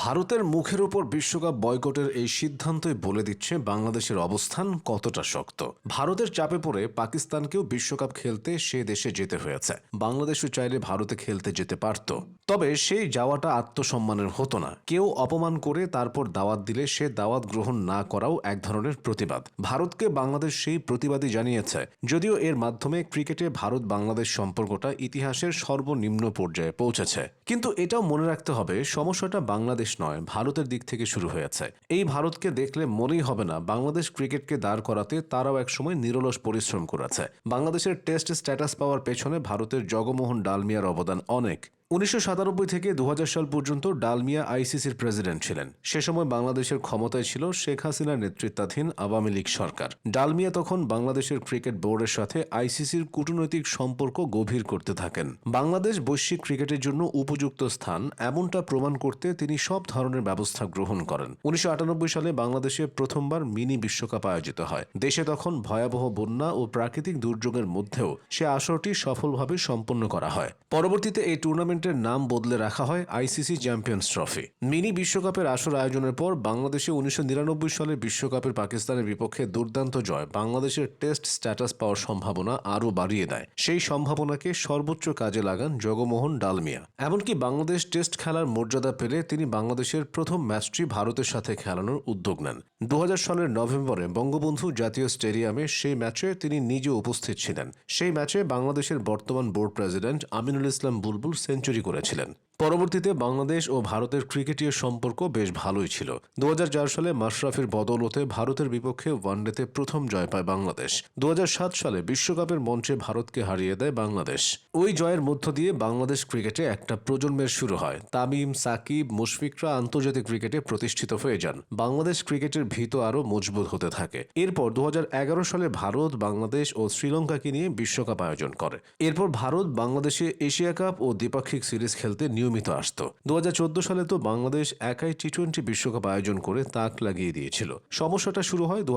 ভারতের মুখের উপর বিশ্বকাপ বয়কটের এই সিদ্ধান্তই বলে দিচ্ছে বাংলাদেশের অবস্থান কতটা শক্ত। ভারতের চাপে পড়ে পাকিস্তানকেও বিশ্বকাপ খেলতে সে দেশে যেতে হয়েছে। বাংলাদেশও চাইলে ভারতে খেলতে যেতে পারত। তবে সেই যাওয়াটা আত্মসম্মানের হতো না। কেউ অপমান করে তারপর দাওয়াত দিলে সে দাওয়াত গ্রহণ না করাও এক ধরনের প্রতিবাদ। ভারতকে বাংলাদেশ সেই প্রতিবাদই জানিয়েছে। যদিও এর মাধ্যমে ক্রিকেটে ভারত বাংলাদেশ সম্পর্কটা ইতিহাসের সর্বনিম্ন পর্যায়ে পৌঁছেছে। কিন্তু এটাও মনে রাখতে হবে, সমস্যাটা বাংলাদেশ নয়, ভারতের দিক থেকে শুরু হয়েছে। এই ভারতকে দেখলে মনেই হবে না, বাংলাদেশ ক্রিকেটকে দাঁড় করাতে তারাও একসময় নিরলস পরিশ্রম করেছে। বাংলাদেশের টেস্ট স্ট্যাটাস পাওয়ার পেছনে ভারতের জগমোহন ডালমিয়ার অবদান অনেক। উনিশশো সাতানব্বই থেকে দু হাজার সাল পর্যন্ত ডালমিয়া আইসিসির প্রেসিডেন্ট ছিলেন। সে সময় বাংলাদেশের ক্ষমতায় ছিল শেখ হাসিনার নেতৃত্বাধীন আওয়ামী লীগ সরকার। ডালমিয়া তখন বাংলাদেশের ক্রিকেট বোর্ডের সাথে আইসিসির কূটনৈতিক সম্পর্ক গভীর করতে থাকেন। বাংলাদেশ বৈশ্বিক ক্রিকেটের জন্য উপযুক্ত স্থান এমনটা প্রমাণ করতে তিনি সব ধরনের ব্যবস্থা গ্রহণ করেন। উনিশশো আটানব্বই সালে বাংলাদেশে প্রথমবার মিনি বিশ্বকাপ আয়োজিত হয়। দেশে তখন ভয়াবহ বন্যা ও প্রাকৃতিক দুর্যোগের মধ্যেও সে আসরটি সফলভাবে সম্পন্ন করা হয়। পরবর্তীতে এই টুর্নামেন্টের নাম বদলে রাখা হয় আইসিসি চ্যাম্পিয়ন্স ট্রফি। মিনি বিশ্বকাপের আসর আয়োজনের পর বাংলাদেশে উনিশশো নিরানব্বই সালে বিশ্বকাপের পাকিস্তানের বিপক্ষে দুর্দান্ত জয় বাংলাদেশের টেস্ট স্ট্যাটাস পাওয়ার সম্ভাবনা আরও বাড়িয়ে দেয়। সেই সম্ভাবনাকে সর্বোচ্চ কাজে লাগান জগমোহন ডালমিয়া। এমনকি বাংলাদেশ টেস্ট খেলার মর্যাদা পেলে তিনি বাংলাদেশের প্রথম ম্যাচটি ভারতের সাথে খেলানোর উদ্যোগ নেন। দু সালের নভেম্বরে বঙ্গবন্ধু জাতীয় স্টেডিয়ামে সেই ম্যাচে তিনি নিজে উপস্থিত ছিলেন। সেই ম্যাচে বাংলাদেশের বর্তমান board president Aminul Islam Bulbul century করেছিলেন। পরবর্তীতে বাংলাদেশ ও ভারতের ক্রিকেটীয় সম্পর্ক বেশ ভালোই ছিল। দু হাজার চার সালে মাশরাফির বদৌলতে ভারতের বিপক্ষে ওয়ানডেতে প্রথম জয় পায় বাংলাদেশ। দু হাজার সাত সালে বিশ্বকাপের মঞ্চে ভারতকে হারিয়ে দেয় বাংলাদেশ। ওই জয়ের মধ্য দিয়ে বাংলাদেশ ক্রিকেটে একটা প্রজন্মের শুরু হয়। তামিম, সাকিব, মুশফিকরা আন্তর্জাতিক ক্রিকেটে প্রতিষ্ঠিত হয়ে যান। বাংলাদেশ ক্রিকেটের ভিত আরও মজবুত হতে থাকে। এরপর দু হাজার এগারো সালে ভারত, বাংলাদেশ ও শ্রীলঙ্কাকে নিয়ে বিশ্বকাপ আয়োজন করে। এরপর ভারত, বাংলাদেশে এশিয়া কাপ ও দ্বিপাক্ষিক সিরিজ খেলতে নিয়মিত আসত। দু হাজার চোদ্দ সালে তো বাংলাদেশ একাই টি টোয়েন্টি বিশ্বকাপ আয়োজন করে তাক লাগিয়ে দিয়েছিল। সমস্যাটা শুরু হয় দু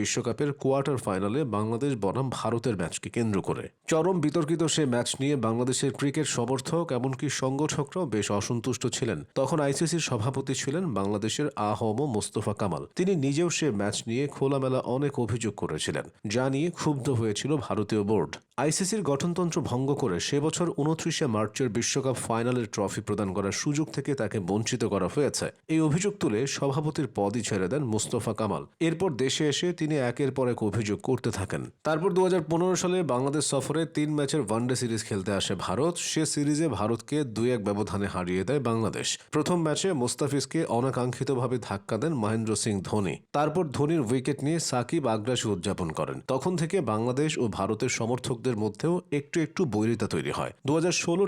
বিশ্বকাপের কোয়ার্টার ফাইনালে বাংলাদেশ বনাম ভারতের ম্যাচকে কেন্দ্র করে। চরম বিতর্কিত সে ম্যাচ নিয়ে বাংলাদেশের ক্রিকেট সমর্থক এমনকি সংগঠকরাও বেশ অসন্তুষ্ট ছিলেন। তখন আইসিসির সভাপতি ছিলেন বাংলাদেশের আহম মোস্তফা কামাল। তিনি নিজেও সে ম্যাচ নিয়ে খোলামেলা অনেক অভিযোগ করেছিলেন, যা নিয়ে ক্ষুব্ধ হয়েছিল ভারতীয় বোর্ড। আইসিসির গঠনতন্ত্র ভঙ্গ করে সে বছর উনত্রিশে মার্চের বিশ্বকাপ ফাইনালের ট্রফি প্রদান করার সুযোগ থেকে তাকে বঞ্চিত করা হয়েছে। এই অভিযোগ তুলে সভাপতির পদই ছেড়ে দেন মুস্তফা কামাল। এরপর দেশে এসে তিনি একের পর এক অভিযোগ করতে থাকেন। তারপর দুহাজার পনেরো সালে বাংলাদেশ সফরে তিন ম্যাচের ওয়ানডে সিরিজ খেলতে আসে ভারত। সে সিরিজে ভারতকে দুই এক ব্যবধানে হারিয়ে দেয় বাংলাদেশ। প্রথম ম্যাচে মোস্তাফিজকে অনাকাঙ্ক্ষিতভাবে ধাক্কা দেন মহেন্দ্র সিং ধোনি। তারপর ধোনির উইকেট নিয়ে সাকিব আগ্রাসী উদযাপন করেন। তখন থেকে বাংলাদেশ ও ভারতের সমর্থকদের মধ্যেও একটু একটু বৈরিতা তৈরি হয়। দু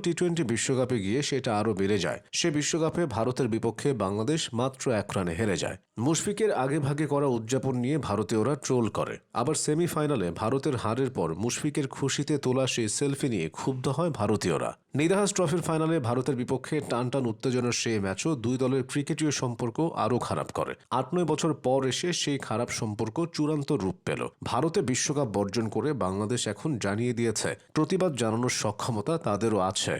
টি টোয়েন্টি বিশ্বকাপে গিয়ে সেটা আরও বেড়ে যায়। সে বিশ্বকাপে ভারতের বিপক্ষে বাংলাদেশ মাত্র এক রানে হেরে যায়। মুশফিকের আগে ভাগে করা উদযাপন নিয়ে ভারতীয়রা ট্রোল করে। আবার সেমিফাইনালে ভারতের হারের পর মুশফিকের খুশিতে তোলা সেই সেলফি নিয়ে ক্ষুব্ধ হয় ভারতীয়রা। নিদাহাস ট্রফির ফাইনালে ভারতের বিপক্ষে টান টান উত্তেজনার সেই ম্যাচও দুই দলের ক্রিকেটীয় সম্পর্ক আরও খারাপ করে। আট নয় বছর পর এসে সেই খারাপ সম্পর্ক চূড়ান্ত রূপ পেল। ভারতে বিশ্বকাপ বর্জন করে বাংলাদেশ এখন জানিয়ে দিয়েছে, প্রতিবাদ জানানোর সক্ষমতা তাদেরও আছে।